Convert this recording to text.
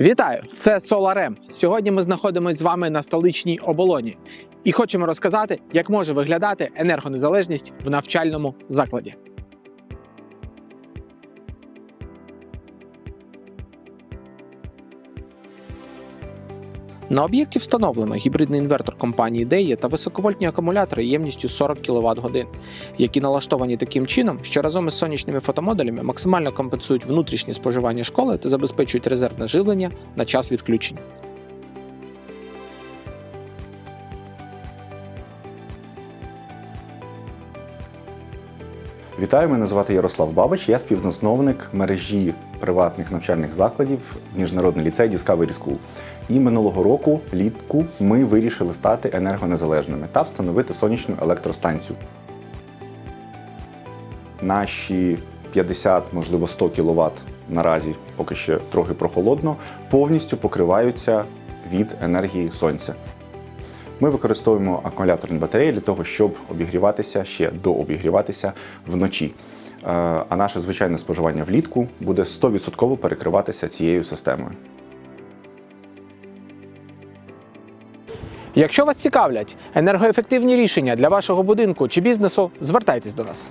Вітаю! Це SolarM. Сьогодні ми знаходимося з вами на столичній оболоні і хочемо розказати, як може виглядати енергонезалежність в навчальному закладі. На об'єкті встановлено гібридний інвертор компанії Дея та високовольтні акумулятори ємністю 40 кВт годин, які налаштовані таким чином, що разом із сонячними фотомодулями максимально компенсують внутрішнє споживання школи та забезпечують резервне живлення на час відключень. Вітаю, мене звати Ярослав Бабич. Я співзасновник мережі приватних навчальних закладів Міжнародний ліцей Discovery School. І минулого року, влітку, ми вирішили стати енергонезалежними та встановити сонячну електростанцію. Наші 50, можливо, 100 кВт наразі, поки що трохи прохолодно, повністю покриваються від енергії сонця. Ми використовуємо акумуляторні батареї для того, щоб обігріватися ще дообігріватися вночі. Е, А наше звичайне споживання влітку буде 100% перекриватися цією системою. Якщо вас цікавлять енергоефективні рішення для вашого будинку чи бізнесу, звертайтесь до нас.